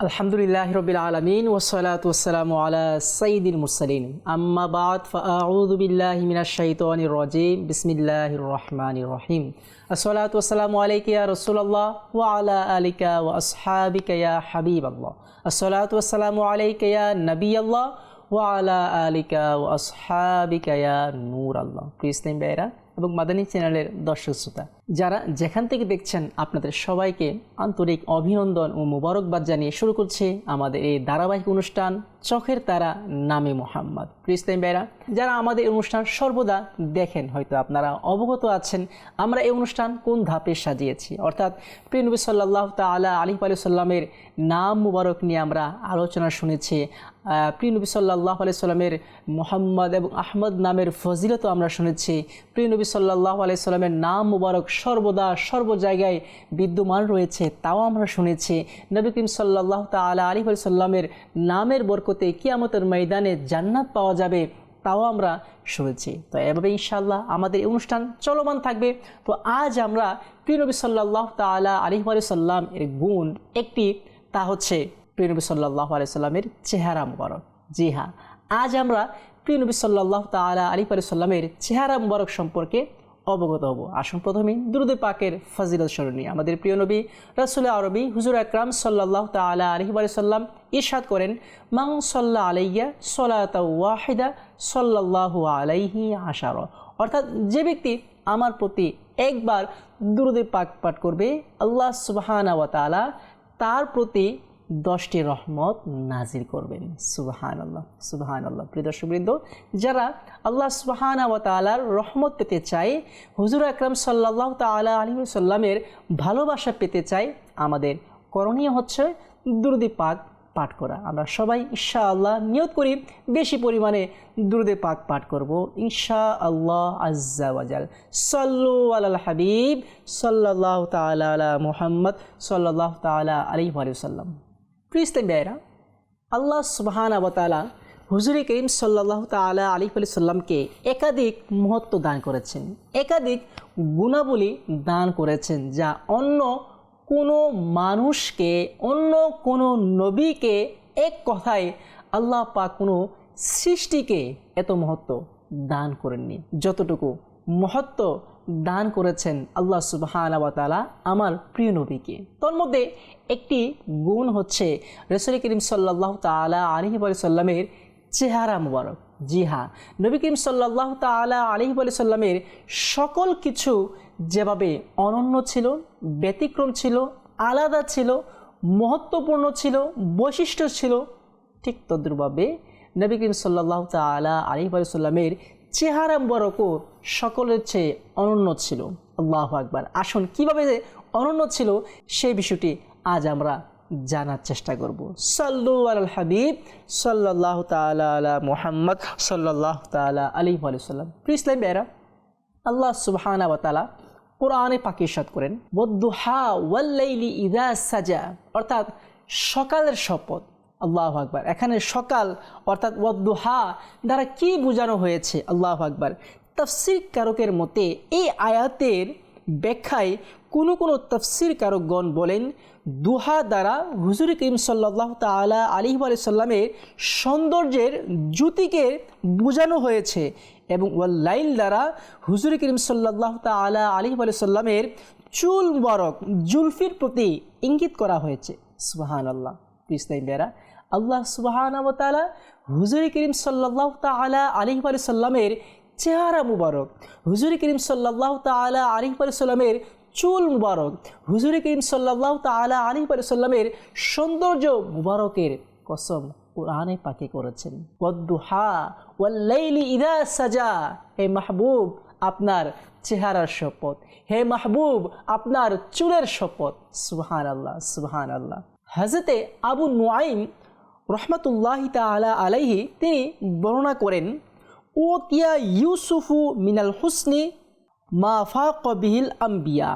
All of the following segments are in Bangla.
আলহামদুলিল্লাহ রবিল আলমিন ওসলাত ওসালাম আলা সঈদুল মুরসালিন আম্মা বাদ ফাউযু বিল্লাহি মিনাশ শাইতানির রাজিম বিসমিল্লাহির রহমানির রহিম আসসালাতু ওয়াসসালামু আলাইকা ইয়া রাসূলুল্লাহ ওয়া আলা আলিকা ওয়া আসহাবিকা ইয়া হাবিবাল্লাহ আসসালাতু ওয়াসসালামু আলাইকা ইয়া নবিয়াল্লাহ ওয়া আলা আলিকা ওয়া আসহাবিকা ইয়া নূর আল্লাহ প্রিয় ইসলাম ভাইরা এবং মাদানী চ্যানেলের দর্শক শ্রোতা যারা যেখান থেকে দেখছেন আপনাদের সবাইকে আন্তরিক অভিনন্দন ও মুবারকবাদ জানিয়ে শুরু করছে আমাদের এই ধারাবাহিক অনুষ্ঠান চোখের তারা নামে মোহাম্মদ। প্রিস্তাইম ভাইরা যারা আমাদের অনুষ্ঠান সর্বদা দেখেন, হয়তো আপনারা অবগত আছেন আমরা এই অনুষ্ঠান কোন ধাপে সাজিয়েছি। অর্থাৎ প্রিয় নবী সাল্লাহ তালা আলী আলু সাল্লামের নাম মুবারক নিয়ে আমরা আলোচনা শুনেছি। প্রিয় নবী সাল্লাহ আলি সাল্লামের মোহাম্মদ এবং আহমদ নামের ফজিলত আমরা শুনেছি। প্রিয় নবী সাল্লাহ আলি সাল্লামের নাম মুবারক সর্বদা সর্ব জায়গায় বিদ্যমান রয়েছে, তাও আমরা শুনেছি। নবী করিম সাল্লাহ তালা আলী আলি সাল্লামের নামের বরকতে কিয়ামতের ময়দানে জান্নাত পাওয়া যাবে, তাও আমরা শুনেছি। তো এভাবে ইনশাল্লাহ আমাদের এই অনুষ্ঠান চলমান থাকবে। তো আজ আমরা প্রিয় নবী সাল্লাহ তালা আলী আলি সাল্লাম এর গুণ একটি, তা হচ্ছে প্রিয়নবী সাল্লাহ আলাইসাল্লামের চেহারা মুবারক। জি হ্যাঁ আজ আমরা প্রিয়নবী সাল্লাহ তালা আলী সাল্লামের চেহারা মুবারক সম্পর্কে অবগত হব। আসুন প্রথমে দুরুদে পাকের ফজিলত স্মরণী আমাদের প্রিয় নবী রসুল আরবি হুজুর আকরাম সাল্লাহ তালা আলহি সাল্লাম ইরশাদ করেন মাং সাল্লাহ আলাইয়া সলাত ওয়াহিদা সাল্লাহ আলাইহি আশার। অর্থাৎ যে ব্যক্তি আমার প্রতি একবার দুরুদে পাক পাঠ করবে, আল্লাহ সুবাহানা ওয়াতালা তার প্রতি দশটি রহমত নাজির করবেন। সুবাহান আল্লাহ সুবাহান আল্লাহ প্রিয় দর্শকবৃন্দ, যারা আল্লাহ সুবাহান তালার রহমত পেতে চায়, হুজুর আকরম সাল্লাহ তালা আলী সাল্লামের ভালোবাসা পেতে চাই আমাদের করণীয় হচ্ছে দুরুদি পাক পাঠ করা। আমরা সবাই ইনশা আল্লাহ নিয়ত করি, বেশি পরিমাণে দুরুদে পাক পাঠ করব ইনশা আল্লাহ আজ্জাওয়াজাল সাল্লু আল হাবিব সাল্লাহ তালা মুহাম্মদ সাল্লাহ তালা আলী সাল্লাম প্রিস্তে বেয়রা আল্লাহ সুবাহান আবতালা হুজুরি করিম সাল্লাহ তালা আলী সাল্লামকে একাধিক মহত্ব দান করেছেন, একাধিক গুণাবলী দান করেছেন, যা অন্য কোনো মানুষকে, অন্য কোনো নবীকে এক কথায় আল্লাহ পাক কোনো সৃষ্টিকে এত মহত্ব দান করেননি। যতটুকু মহত্ব দান করেছেন আল্লাহ সুবাহান তালা আমার প্রিয় নবীকে। তোর মধ্যে একটি গুণ হচ্ছে রসুল করিম সাল্লাহ তালা আলহি সাল্লামের চেহারা মুবারক জি হ্যাঁ নবী করিম সাল্লাহ তালা আলহি সাল্লামের সকল কিছু যেভাবে অনন্য ছিল, ব্যতিক্রম ছিল, আলাদা ছিল, মহত্বপূর্ণ ছিল, বৈশিষ্ট্য ছিল, ঠিক তদ্রুভাবে নবী করিম সাল্লাহ তালা আলহি সাল্লামের চেহারা মুবারকও সকলের চেয়ে অনন্য ছিল। আল্লাহ আকবার। আসুন, কীভাবে অনন্য ছিল, সেই বিষয়টি আজ আমরা জানার চেষ্টা করব। সাল্লু আল হাবিব সাল্লাহ তালা আলা মোহাম্মদ সাল্লাহ তালা আলী সাল্লাম। ইসলাম বেরা আল্লাহ সুবহানা তালা কোরআনে পাকিসাদ করেন বদ্দুহা ওয়াল্লাইলি ইদা সাজা। অর্থাৎ সকালের শপথ আল্লাহ আকবার। এখানে সকাল, অর্থাৎ ওয়াদ্দুহা দ্বারা কি বোঝানো হয়েছে? আল্লাহ আকবার। তফসির কারকের মতে এই আয়াতের ব্যাখ্যায় কোনো কোনো তফসির কারকগণ বলেন, দুহা দ্বারা হুজুর করিম সাল্লাহ তালা আলী সাল্লামের সৌন্দর্যের জ্যোতিকে বোঝানো হয়েছে এবং ওয়াল্লাইল দ্বারা হুজুর করিম সাল্লাহ তালা আলী সাল্লামের চুল বরক জুলফির প্রতি ইঙ্গিত করা হয়েছে। সুবাহান আল্লাহ বেরা আল্লাহ সুবাহান তালা হুজুর করিম সাল্লাহ তালা আলী সাল্লামের চেহারা মুবারক, হুজুর করিম সাল্লাহ তালা আলী সাল্লামের চুল মুবারক, হুজুর করিম সাল্লাহ তালা আলী সাল্লামের সৌন্দর্য মুবারকের কসম কোরআনে পাকে করেছেন। ওয়াদ্দুহা ওয়াল্লাইলি ইদা সাজা, হে মাহবুব, আপনার চেহারার শপথ, হে মাহবুব, আপনার চুলের শপথ। সুবহান আল্লাহ সুবহান আল্লাহ হজরতে আবু নোয়াইম রহমতুল্লাহ তালা আলাইহি তিনি বর্ণনা করেন ওতিয়া ইউসুফু মিনাল হুসনি মা ফাক বিহিল আম্বিয়া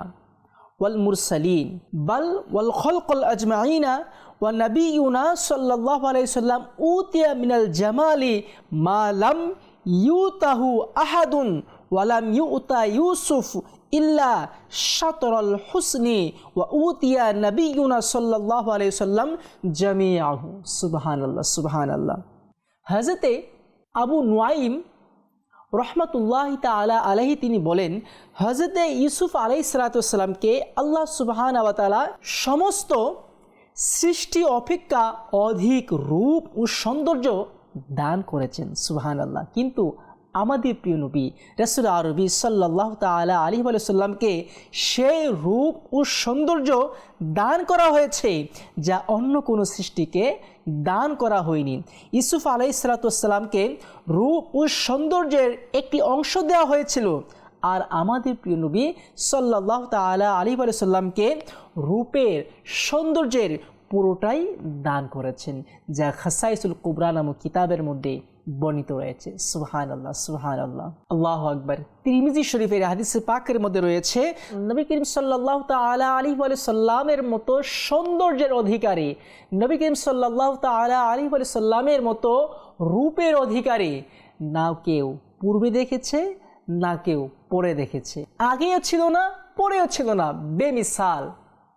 ওয়াল মুরসালিন, বাল ওয়াল খলকল আজমাইনা ওয়া নবীনা সাল্লাহ আলাইসাল্লাম উতিয়া মিনাল জামালি মা লাম ইউতাহু আহাদুন ওয়ালাম ইউতা ইউসুফ ইল্লা শাতরল হুসনি ওয়া উতিয়া নবীনা সাল্লাহ আলাইসাল্লাম জামিয়াহু সুবহান আল্লাহ সুবহান আল্লাহ হাজরতে আবু নোয়াইম রহমতুল্লাহ তালা আলহি তিনি বলেন হজরতে ইউসুফ আলাই সালাতামকে আল্লাহ সুবহান আওয়াতালা সমস্ত সৃষ্টি অপেক্ষা অধিক রূপ ও সৌন্দর্য দান করেছেন সুবহান আল্লাহ কিন্তু আমাদের প্রিয় নবী রসুল আরবি সাল্লাহ তালা আলী সাল্লামকে সেই রূপ ও সৌন্দর্য দান করা হয়েছে, যা অন্য কোনো সৃষ্টিকে দান করা হয়নি। ইসুফ আলাই সালাতামকে রূপ ও সৌন্দর্যের একটি অংশ দেওয়া হয়েছিল। আর আমাদের প্রিয় নবী সাল্লাহ তালা আলী সাল্লামকে রূপের সৌন্দর্যের পুরোটাই দান করেছেন, যা খাসাইসুল কুবরা নামক কিতাবের মধ্যে বর্ণিত রয়েছে। সুহান আল্লাহ সুহান আল্লাহ আল্লাহ আকবর। তিরমিজি শরীফের হাদিস পাকের মধ্যে রয়েছে, নবী করিম সাল্লাহ তালা আলী আলি সাল্লামের মতো সৌন্দর্যের অধিকারী, নবী করিম সাল্লাহ তালা আলী আলি সাল্লামের মতো রূপের অধিকারী না কেউ পূর্বে দেখেছে, না কেউ পরে দেখেছে। আগেও ছিল না, পরেও ছিল না। বেমিসাল,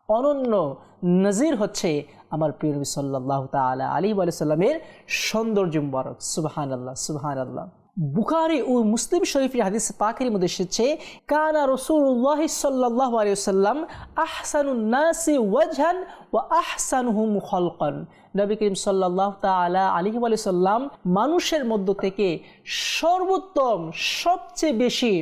অনন্য নজির হচ্ছে আমার প্রিয় নবী সাল্লাহ তালা আলী সাল্লামের সৌন্দর্য মুবারক। সুবাহান আল্লাহ সুবাহান আল্লাহ বুখারি ও মুসলিম শরীফের হাদিস পাকের মধ্যে এসেছে, কানা রসুল্লাহ সাল্লাহ আলিয়াল্লাম আহসানুন্নাসি ওয়াজহান ও আহসানুহুম খলকন। নবী করিম সাল্লাহ তালা আলী সাল্লাম মানুষের মধ্য থেকে সর্বোত্তম, সবচেয়ে বেশি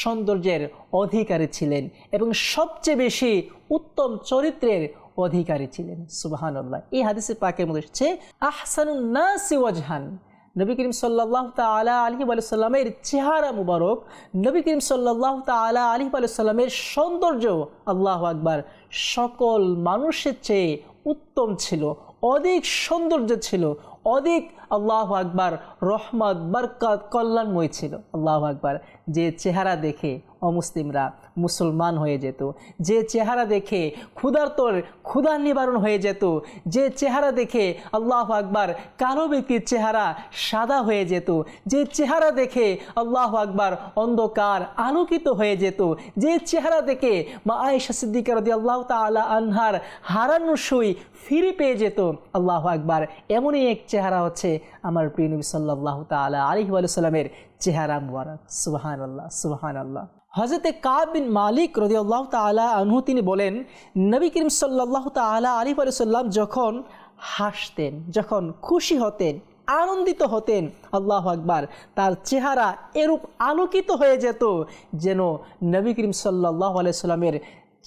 সৌন্দর্যের অধিকারী ছিলেন এবং সবচেয়ে বেশি উত্তম চরিত্রের অধিকারী ছিলেন। সুবাহান আল্লাহ এই হাদিসের পাকের মধ্যে এসেছে আহসানুন্নাসি ওয়াজহান। নবী করিম সাল্লাহ তালা আলী সাল্লামের চেহারা মুবারক, নবী করিম সাল্লাহ তালা আলী সাল্লামের সৌন্দর্য আল্লাহ আকবার, সকল মানুষের চেয়ে উত্তম ছিল, অধিক সৌন্দর্য ছিল, অধিক আল্লাহ আকবার রহমত, বরকত, কল্যাণময় ছিল। আল্লাহ আকবার। যে চেহারা দেখে অমুসলিমরা মুসলমান হয়ে যেত। যে চেহারা দেখে ক্ষুধার্তর ক্ষুধার নিবারণ হয়ে যেত, যে চেহারা দেখে আল্লাহ আকবার কালো ব্যক্তির চেহারা সাদা হয়ে যেত, যে চেহারা দেখে আল্লাহ আকবার অন্ধকার আলোকিত হয়ে যেত, যে চেহারা দেখে মা আয়েশা সিদ্দিকার রদি আল্লাহ তালা আনহার হারানো সুই ফিরে পেয়ে যেত। আল্লাহ আকবার এমনই এক চেহারা হচ্ছে আমার প্রিয় নবী সাল্লাহ তালা আলী সাল্লামের চেহারা মুবারক সুবাহান আল্লাহ সুবাহান আল্লাহ হজরতে কাব বিন মালিক রদি আল্লাহ তালা আনহু তিনি বলেন, নবী করিম সাল্লাহ তালা আলী সাল্লাম যখন হাসতেন, যখন খুশি হতেন, আনন্দিত হতেন, আল্লাহ আকবার, তার চেহারা এরূপ আলোকিত হয়ে যেত যেন নবী করিম সাল্লাহ আলাইসাল্লামের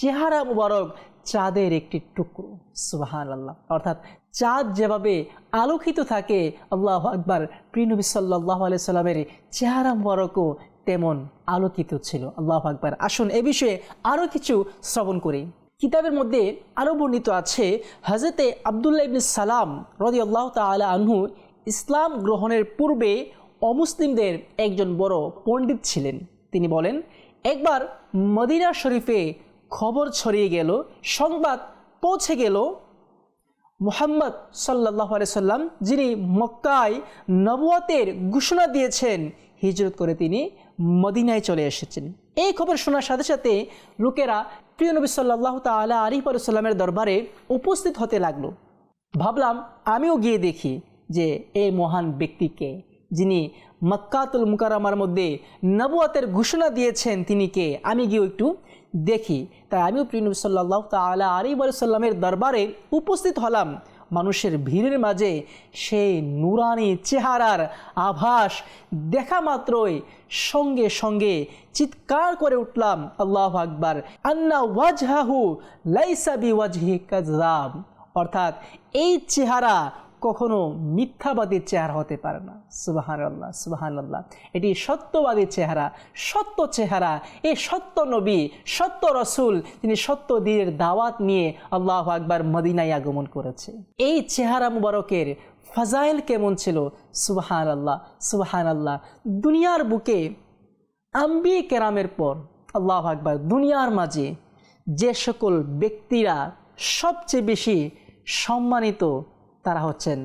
চেহারা মুবারক চাঁদের একটি টুকরো সুবাহান আল্লাহ অর্থাৎ চাঁদ যেভাবে আলোকিত থাকে, আল্লাহ আকবার প্রিনবী সাল্লাহ আলাইসাল্লামের চেহারা মুবারকও তেমন আলোকিত ছিল। আল্লাহ আকবার। আসুন এ বিষয়ে আরও কিছু শ্রবণ করি। কিতাবের মধ্যে আরও বর্ণিত আছে হজরতে আবদুল্লাহ ইবিন সালাম রদি আল্লাহ তালা আনহু ইসলাম গ্রহণের পূর্বে অমুসলিমদের একজন বড় পণ্ডিত ছিলেন। তিনি বলেন, একবার মদিনা শরীফে খবর ছড়িয়ে গেল, সংবাদ পৌঁছে গেল। মোহাম্মদ সাল্লাহ সাল্লাম, যিনি মক্কায় নবুয়াতের ঘোষণা দিয়েছেন, হিজরত করে তিনি মদিনায় চলে এসেছেন। এই খবর শোনার সাথে সাথে লোকেরা প্রিয় নবী সাল্লাহ তালা আলী সাল্লামের দরবারে উপস্থিত হতে লাগল। ভাবলাম, আমিও গিয়ে দেখি যে এই মহান ব্যক্তিকে যিনি মক্কাতুল মুকারামার মধ্যে নবুয়াতের ঘোষণা দিয়েছেন, তিনি কে? আমি গিয়ে একটু দেখি। তাই আমিও প্রিয় নবী সাল্লাহ তালা আলী সাল্লামের দরবারে উপস্থিত হলাম। মানুষের ভিড়ের মাঝে সেই নুরানি চেহারার আভাস দেখা মাত্রই সঙ্গে সঙ্গে চিৎকার করে উঠলাম, আল্লাহ আকবার, আন্না ওয়াজহাহু লাইসাবি ওয়াজহি কাজাব অর্থাৎ এই চেহারা কখনো মিথ্যাবাদীর চেহারা হতে পারে না। সুবাহান আল্লাহ সুবাহান আল্লাহ এটি সত্যবাদীর চেহারা, সত্য চেহারা। এই সত্য নবী, সত্য রসুল, তিনি সত্য দিনের দাওয়াত নিয়ে আল্লাহ আকবার মদিনায় আগমন করেছে। এই চেহারা মুবারকের ফাজাইল কেমন ছিল? সুবাহান আল্লাহ সুবাহান আল্লাহ দুনিয়ার বুকে আম্বি কেরামের পর আল্লাহ আকবার দুনিয়ার মাঝে যে সকল ব্যক্তিরা সবচেয়ে বেশি সম্মানিত তারা হচ্ছেন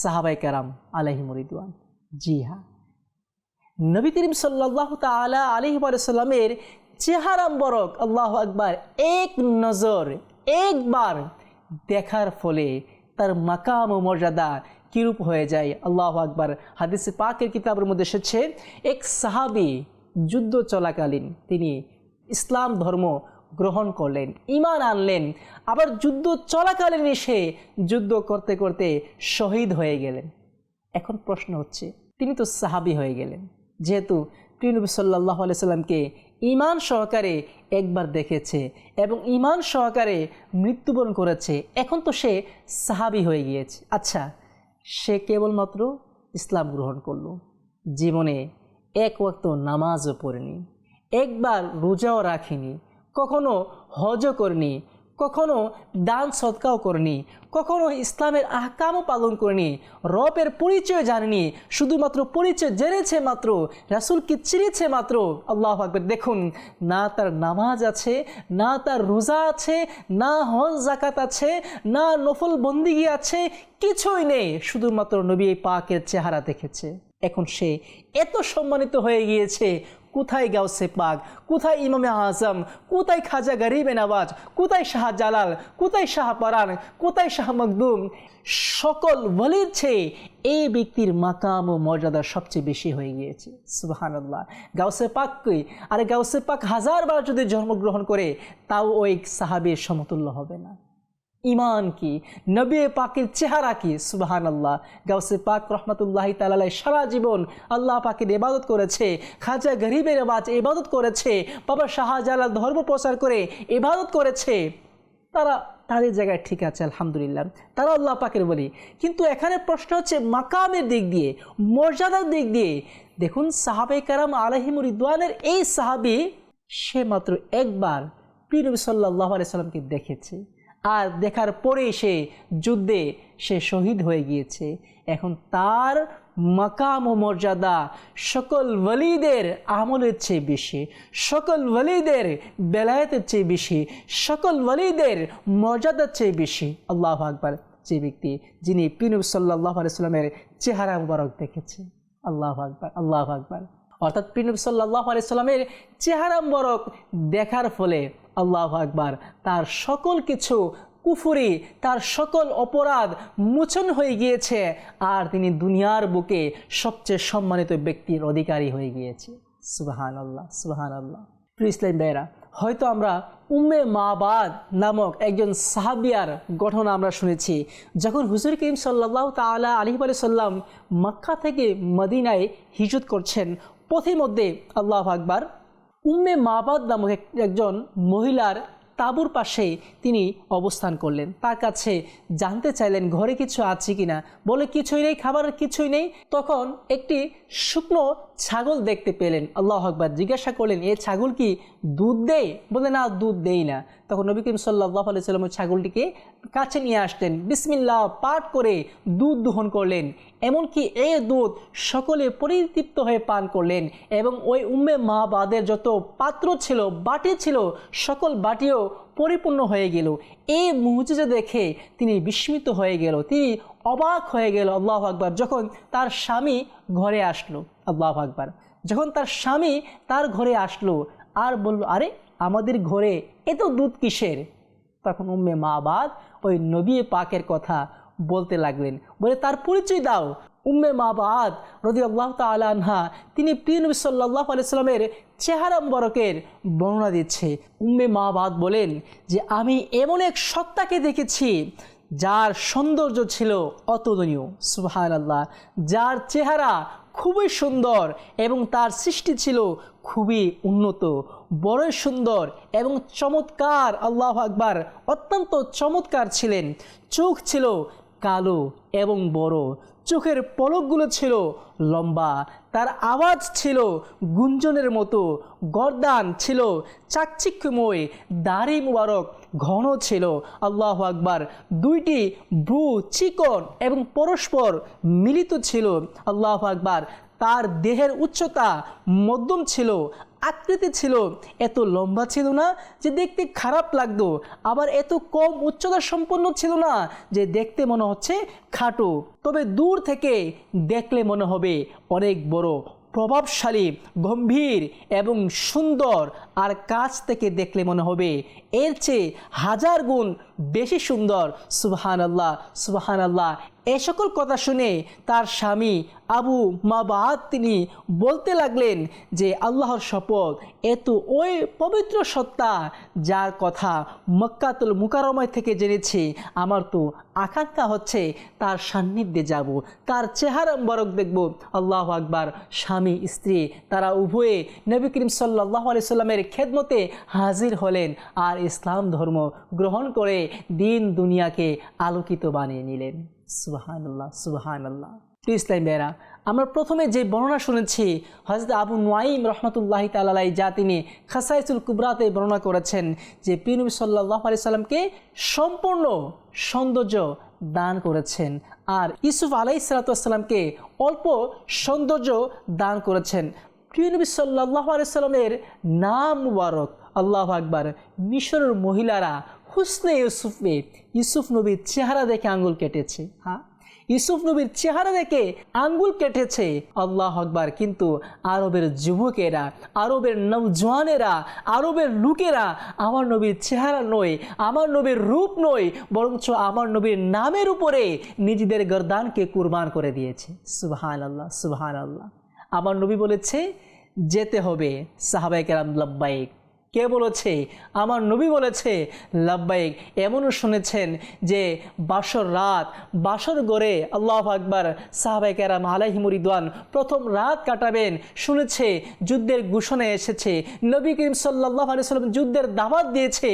সাহাবাই কারাম আলহিমরিদওয়ান জি হ্যাঁ। নবী করিম সাল্লাহ তালা আলহি সাল্লামের চেহারা বরক আল্লাহ আকবার, এক নজর, একবার দেখার ফলে তার মাকাম ও মর্যাদা কিরূপ হয়ে যায়? আল্লাহ আকবার। হাদিসে পাকের কিতাবের মধ্যে এসেছে, এক সাহাবি যুদ্ধ চলাকালীন তিনি ইসলাম ধর্ম গ্রহণ করলেন ইমান আনলেন, আবার যুদ্ধ চলাকালীন এসে যুদ্ধ করতে করতে শহীদ হয়ে গেলেন। এখন প্রশ্ন হচ্ছে, তিনি তো সাহাবি হয়ে গেলেন। যেহেতু প্রিয়নবী সাল্লাহ সাল্লামকে ইমান সহকারে একবার দেখেছে এবং ইমান সহকারে মৃত্যুবরণ করেছে, এখন তো সে সাহাবি হয়ে গিয়েছে। আচ্ছা সে কেবলমাত্র ইসলাম গ্রহণ করল, জীবনে এক ওয়াক্ত নামাজও পড়েনি, একবার রোজাও রাখেনি কখনো হজও করেনি, কখনো দান সৎকাও করেনি, কখনো ইসলামের আহকামও পালন করেনি, রবের পরিচয় জানেনি, শুধুমাত্র পরিচয় জেনেছে মাত্র, রাসুলকে চিনেছে মাত্র। আল্লাহ আকবর। দেখুন, না তার নামাজ আছে, না তার রোজা আছে, না হজ জাকাত আছে, না নফল বন্দিগি আছে, কিছুই নেই, শুধুমাত্র নবী পাকের চেহারা দেখেছে। এখন সে এত সম্মানিত হয়ে গিয়েছে কোথায় গাউসে পাক? কোথায় ইমামে আজম? কোথায় খাজা গরিবে নওয়াজ কোথায় শাহ জালাল? কোথায় শাহ পরান? কোথায় শাহ মকদুম সকল বলির চেয়ে এই ব্যক্তির মাকাম ও মর্যাদা সবচেয়ে বেশি হয়ে গিয়েছে। সুবাহান্লাহ গাউসে পাককে আর গাউসে পাক হাজারবার যদি জন্মগ্রহণ করে, তাও ওই সাহাবির সমতুল্য হবে না। ইমান কি? নবী পাকের চেহারা কি? সুবাহান আল্লাহ গাউসে পাক রহমতুল্লাহ তালাই সারা জীবন আল্লাহ পাকের ইবাদত করেছে, খাজা গরিবের আবাজ ইবাদত করেছে, বাবা শাহজালাল ধর্ম প্রচার করে ইবাদত করেছে। তারা তাদের জায়গায় ঠিক আছে, আলহামদুলিল্লাহ। তারা আল্লাহ পাকের বলি। কিন্তু এখানে প্রশ্ন হচ্ছে মাকামের দিক দিয়ে, মর্যাদার দিক দিয়ে। দেখুন সাহাবে কারাম আলহিমুর ইদওয়ানের এই সাহাবি সে মাত্র একবার প্রিয় নবী সাল্লাহ আলাইসাল্লামকে দেখেছে। আর দেখার পরে সে যুদ্ধে সে শহীদ হয়ে গিয়েছে। এখন তার মাকাম ও মর্যাদা সকল ওলিদের আমলের চেয়ে বেশি, সকল ওলিদের বেলায়েতের চেয়ে বেশি, সকল ওলিদের মর্যাদার চেয়ে বেশি। আল্লাহ আকবার। যে ব্যক্তি যিনি পিনুব সাল্লাহ আলাইস্লামের চেহারা মুবারক দেখেছে। আল্লাহ আকবার আল্লাহ আকবার। অর্থাৎ পিনুব সাল্লাহ আলাইস্লামের চেহারা মুবারক দেখার ফলে আল্লাহ আকবার। তার সকল কিছু কুফুরি, তার সকল অপরাধ মোচন হয়ে গিয়েছে আর তিনি দুনিয়ার বুকে সবচেয়ে সম্মানিত ব্যক্তির অধিকারী হয়ে গিয়েছে। সুবাহান আল্লাহ সুবাহান আল্লাহ ইসলাম বেরা হয়তো আমরা উম্মে মাবাদ নামক একজন সাহাবিয়ার ঘটনা আমরা শুনেছি, যখন হুজুর করিম সাল্লাহ তালা আলী আলি সাল্লাম মক্কা থেকে মদিনায় হিজুত করছেন, পথের মধ্যে আল্লাহ আকবার উম্মে মাবাদ নামক একজন মহিলার তাঁবুর পাশে তিনি অবস্থান করলেন। তার কাছে জানতে চাইলেন, ঘরে কিছু আছে কিনা? বলে, কিছুই নেই খাবার কিছুই নেই। তখন একটি শুকনো ছাগল দেখতে পেলেন। আল্লাহ আকবর জিজ্ঞাসা করলেন, এ ছাগল কি দুধ দেয়? বলে না, দুধ দেই না। তখন নবী করিম সাল্লাহ আলি সাল্লাম ছাগলটিকে কাছে নিয়ে আসতেন বিসমিল্লাহ পাঠ করে দুধ দহন করলেন। এমনকি এই দুধ সকলে পরিতৃপ্ত হয়ে পান করলেন এবং ওই উম্মে মা বাদের যত পাত্র ছিল, বাটি ছিল, সকল বাটিও পরিপূর্ণ হয়ে গেল। এই মুহূর্তে দেখে তিনি বিস্মিত হয়ে গেল। তিনি অবাক হয়ে গেল আল্লাহ আকবার যখন তার স্বামী ঘরে আসলো, আল্লাহ আকবার। যখন তার স্বামী তার ঘরে আসলো, আর বলল, আরে, আমাদের ঘরে এত দুধ কিসের? তখন উম্মে মা বাদ ওই নবী পাকের কথা বলতে লাগলেন। বলে, তার পরিচয় দাও। উম্মে মা বাদ রদি আল্লাহ তালহা তিনি প্রিয় নবী সাল্লাহ আলাইস্লামের চেহারা বরকের বর্ণনা দিচ্ছে। উম্মে মা বাদ বলেন যে, আমি এমন এক সত্তাকে দেখেছি যার সৌন্দর্য ছিল অতুলনীয় সুহান আল্লাহ যার চেহারা খুবই সুন্দর এবং তার সৃষ্টি ছিল খুবই উন্নত, বড়ই সুন্দর এবং চমৎকার। আল্লাহ আকবার অত্যন্ত চমৎকার ছিলেন। চোখ ছিল কালো এবং বড়। চোখের পলকগুলো ছিল লম্বা, তার আওয়াজ ছিল গুঞ্জনের মতো, গরদান ছিল, চাকচিক্যময়, দাড়ি মুবারক, ঘন ছিল। আল্লাহ আকবার, দুইটি ব্রু চিকন এবং পরস্পর মিলিত ছিল। আল্লাহ আকবার, তার দেহের উচ্চতা মধ্যম ছিল। আকৃতি ছিল, এত লম্বা ছিল না যে দেখতে খারাপ লাগতো, আবার এত কম উচ্চতা সম্পন্ন ছিল না যে দেখতে মনে হচ্ছে খাটো। তবে দূর থেকে দেখলে মনে হবে অনেক বড়, প্রভাবশালী, গম্ভীর এবং সুন্দর, আর কাছ থেকে দেখলে মনে হবে এর চেয়ে হাজার গুণ বেশি সুন্দর। সুবহান আল্লাহ সুবহান আল্লাহ এ সকল কথা শুনে তার স্বামী আবু মাবাদ তিনি বলতে লাগলেন যে, আল্লাহর শপথ এত ওই পবিত্র সত্তা যার কথা মক্কাতুল মুকারমায় থেকে জেনেছি। আমার তো আকাঙ্ক্ষা হচ্ছে তার সান্নিধ্যে যাব, তার চেহারা বরক দেখব। আল্লাহ আকবার। স্বামী, স্ত্রী তারা উভয়ে নবী করিম সাল্লাহ আলি সাল্লামের খেদমতে হাজির হলেন আর ইসলাম ধর্ম গ্রহণ করে দিন দুনিয়াকে আলোকিত বানিয়ে নিলেন। সুবাহান আল্লাহ সুবাহান আল্লাহ ইসলাম বেরা আমরা প্রথমে যে বর্ণনা শুনেছি হজরত আবু নোয়াইম রহমতুল্লাহ তালাই যা তিনি খাসাইসুল কুবরাতে বর্ণনা করেছেন যে পিনবী সাল্লাহ আলি সাল্লামকে সম্পূর্ণ সৌন্দর্য দান করেছেন আর ইসুফ আলাই সালাতামকে অল্প সৌন্দর্য দান করেছেন। প্রিয় নবী সাল্লাহ আলাইসাল্লামের নাম মুবারক, আল্লাহ আকবার, মিশরের মহিলারা হুসনে ইউসুফে ইউসুফ নবীর চেহারা দেখে আঙ্গুল কেটেছে হ্যাঁ? ইউসুফ নবীর চেহারা দেখে আঙ্গুল কেটেছে, আল্লাহ আকবার। কিন্তু আরবের যুবকেরা, আরবের নৌজওয়ানেরা আরবের লোকেরা আমার নবীর চেহারা নয়, আমার নবীর রূপ নয়, বরঞ্চ আমার নবীর নামের উপরে নিজেদের গরদানকে কুরবান করে দিয়েছে। সুবহান আল্লাহ সুবহান আল্লাহ আমার নবী বলেছে, যেতে হবে সাহাবাইকেরাম লব্বাইক কে বলেছে? আমার নবী বলেছে। লাব্বাইক, এমনও শুনেছেন যে বাসর রাত, বাসর গড়ে আল্লাহ আকবর সাহাবাইকেরাম আলাহিমুরিদান প্রথম রাত কাটাবেন। শুনেছে, যুদ্ধের ঘোষণা এসেছে, নবী করিম সাল্লাহ আলি সাল্লাম যুদ্ধের দাওয়াত দিয়েছে।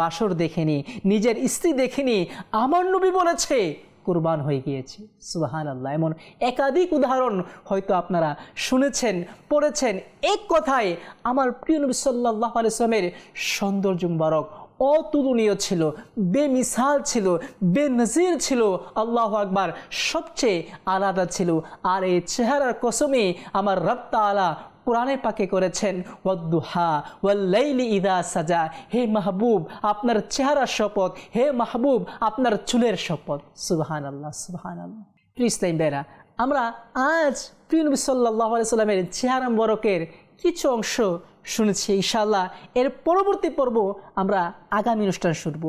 বাসর দেখেনি, নিজের স্ত্রী দেখেনি, আমার নবী বলেছে। কোরবান হয়ে গিয়েছে। সুবাহান আল্লাহ এমন একাধিক উদাহরণ হয়তো আপনারা শুনেছেন, পড়েছেন। এক কথায়, আমার প্রিয় নবী সাল্লাহ আলিয়ামের সৌন্দর্য মুবারক অতুলনীয় ছিল, বেমিসাল ছিল, বেনজির ছিল, আল্লাহ আকবার সবচেয়ে আলাদা ছিল। আর এই চেহারার কসমে আমার রক্তা আলা কোরআনে পাকে করেছেন, ওয়াদ্দুহা, ওয়াল্লাইলি ইদা সাজা। হে মাহবুব, আপনার চেহারার শপথ। হে মাহবুব, আপনার চুলের শপথ। সুবহান আল্লাহ সুবহান আল্লাহ বেরা, আমরা আজ প্রিয় নবী সাল্লাহ সাল্লামের চেহারা বরকের কিছু অংশ শুনেছি ইশাল্লাহ এর পরবর্তী পর্ব আমরা আগামী অনুষ্ঠান শুনব।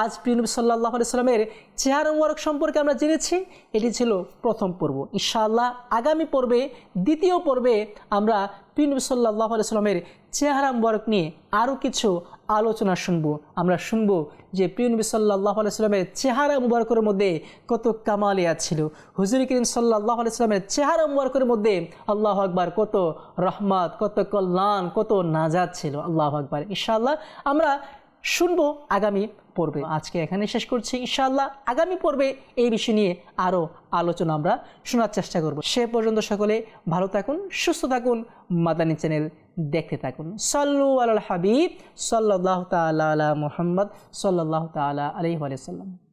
আজ প্রিয়নবী সাল্লাহ সাল্লামের চেহারা মুবারক সম্পর্কে আমরা জেনেছি, এটি ছিল প্রথম পর্ব। ইশাল্লাহ আগামী পর্বে, দ্বিতীয় পর্বে আমরা প্রিয়নবী সাল্লাহ সাল্লামের চেহারা মুবারক নিয়ে আরও কিছু আলোচনা শুনব। আমরা শুনব যে প্রিয় নবী সাল্লাহ সাল্লামের চেহারা মুবারকের মধ্যে কত কামালিয়া ছিল। হুজুর করিম সাল্লাহ সাল্লামের চেহারা মুবারকের মধ্যে আল্লাহ আকবার কত রহমাত, কত কল্যাণ, কত নাজাদ ছিল। আল্লাহ আকবার। ইনশাআল্লাহ আমরা শুনব আগামী পর্বে। আজকে এখানে শেষ করছি। ইনশাল্লাহ আগামী পর্বে এই বিষয় নিয়ে আরও আলোচনা আমরা শোনার চেষ্টা করব। সে পর্যন্ত সকলে ভালো থাকুন, সুস্থ থাকুন, মাদানী চ্যানেল দেখতে থাকুন। সাল্লু আল হাবিব সাল্লাহ তালা মোহাম্মদ সাল্লাহ তালা আলহি সাল্লাম